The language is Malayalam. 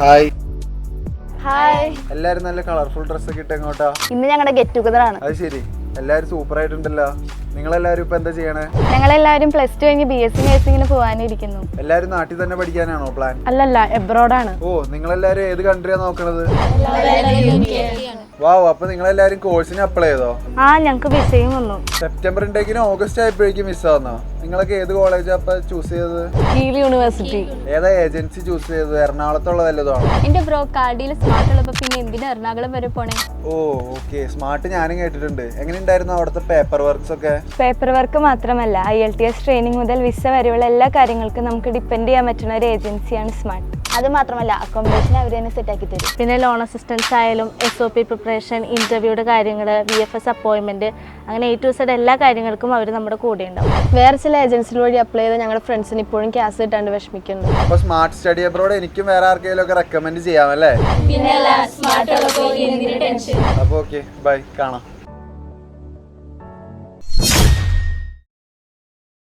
ഹായ് ഹായ് എല്ലാരും നല്ല കളർഫുൾ ഡ്രസ്സൊക്കെ ഇട്ട് എങ്ങോട്ടാ? ഇന്ന് ഞങ്ങളുടെ ഗെറ്റ് ടുഗദർ ആണ്. അത് ശരി. എല്ലാരും സൂപ്പർ ആയിട്ടുണ്ടല്ലോ. നിങ്ങളെല്ലാരും ഇപ്പൊ എന്താ ചെയ്യണേ? ഞങ്ങളെല്ലാവരും പ്ലസ് ടു കഴിഞ്ഞ് ബി എസ് സി നഴ്സിംഗിന് പോകാനിരിക്കുന്നു എല്ലാരും നാട്ടിൽ തന്നെ പഠിക്കാനാണോ പ്ലാൻ അല്ലല്ല എബ്രോഡാണ് ഓ നിങ്ങളെല്ലാരും ഏത് കൺട്രിയാ നോക്കണത്? വാവ് അപ്പൊ നിങ്ങളെല്ലാരും കോഴ്സിന് അപ്ലൈ ചെയ്തോ? ആ ഞങ്ങൾക്ക് വിസയും വന്നു. സെപ്റ്റംബർ ഉണ്ടെങ്കിലും ഓഗസ്റ്റ് ആയപ്പോഴേക്കും മിസ്സാവുന്നോ നിങ്ങളൊക്കെ ഏത് കോളേജാ അപ്പൊ ചൂസ് ചെയ്തത്? കീൽ യൂണിവേഴ്സിറ്റി ഏതാ ഏജൻസി ചൂസ് ചെയ്തത്? എറണാകുളത്തുള്ള വല്ലതാണോ എന്റെ ബ്രോ കാർഡിയിൽ സ്മാർട്ട് ഉള്ളപ്പോ പിന്നെ എന്തിനാ എറണാകുളം വരെ പോണേ? ഓ ഓക്കെ സ്മാർട്ട് ഞാനും കേട്ടിട്ടുണ്ട്. എങ്ങനെയുണ്ടായിരുന്നു അവിടുത്തെ പേപ്പർ വർക്ക്സ് ഒക്കെ? പേപ്പർ വർക്ക് മാത്രമല്ല I L T S training മുതൽ വിസ വരെയുള്ള എല്ലാ കാര്യങ്ങൾക്കും നമുക്ക് ഡിപ്പെൻഡ് ചെയ്യാൻ പറ്റുന്ന ഒരു ഏജൻസിയാണ് സ്മാർട്ട് അത് മാത്രമല്ല അക്കോമഡേഷൻ അവർ തന്നെ സെറ്റ് ആക്കി തരും. പിന്നെ ലോൺ അസിസ്റ്റൻസ് ആയാലും എസ് ഒ പി പ്രിപ്പറേഷൻ ഇന്റർവ്യൂടെ കാര്യങ്ങൾ വി എഫ് എസ് അപ്പോയിൻമെന്റ് അങ്ങനെ എ ടു സെഡ് എല്ലാ കാര്യങ്ങൾക്കും അവർ നമ്മുടെ കൂടെ ഉണ്ടാവും. വേറെ ചില ഏജൻസികൾ വഴി അപ്ലൈ ചെയ്ത് ഞങ്ങളുടെ ഫ്രണ്ട്സിന് ഇപ്പോഴും ക്യാസ് കിട്ടാണ്ട് വിഷമിക്കുന്നുണ്ട് അപ്പൊ സ്മാർട്ട് സ്റ്റഡി അബ്രോഡ് എനിക്കും വേറെ ആർക്കെങ്കിലും ഒക്കെ റെക്കമെൻഡ് ചെയ്യാമല്ലേ അപ്പൊ ഓക്കെ ബൈ കാണാം.